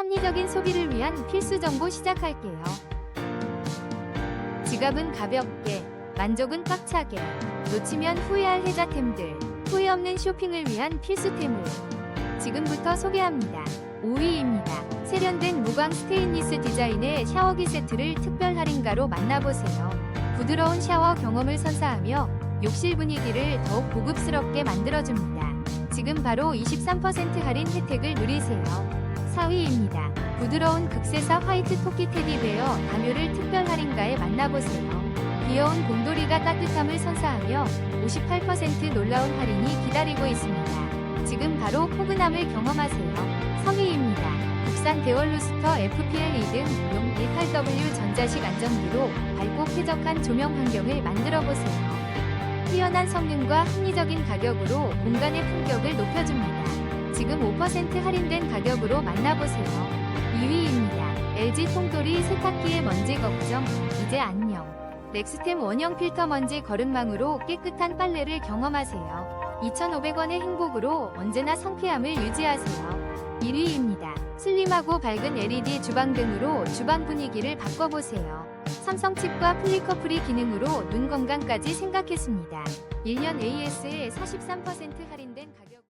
합리적인 소비를 위한 필수 정보 시작할게요. 지갑은 가볍게, 만족은 꽉차게, 놓치면 후회할 혜자템들, 후회 없는 쇼핑을 위한 필수템을 지금부터 소개합니다. 5위입니다. 세련된 무광 스테인리스 디자인의 샤워기 세트를 특별 할인가로 만나보세요. 부드러운 샤워 경험을 선사하며 욕실 분위기를 더욱 고급스럽게 만들어줍니다. 지금 바로 23% 할인 혜택을 누리세요. 4위입니다. 부드러운 극세사 화이트 토끼 테디베어 담요를 특별 할인가에 만나보세요. 귀여운 곰돌이가 따뜻함을 선사하며 58% 놀라운 할인이 기다리고 있습니다. 지금 바로 포근함을 경험하세요. 3위입니다. 국산 데월루스터 FPL 2등 용 18W 전자식 안전기로 밝고 쾌적한 조명 환경을 만들어 보세요. 뛰어난 성능과 합리적인 가격으로 공간의 품격을 높여줍니다. 지금 5% 할인된 가격으로 만나보세요. 2위입니다. LG 통돌이 세탁기의 먼지 걱정, 이제 안녕. 넥스템 원형 필터 먼지 거름망으로 깨끗한 빨래를 경험하세요. 2,500원의 행복으로 언제나 상쾌함을 유지하세요. 1위입니다. 슬림하고 밝은 LED 주방 등으로 주방 분위기를 바꿔보세요. 삼성 칩과 플리커프리 기능으로 눈 건강까지 생각했습니다. 1년 AS에 43% 할인된 가격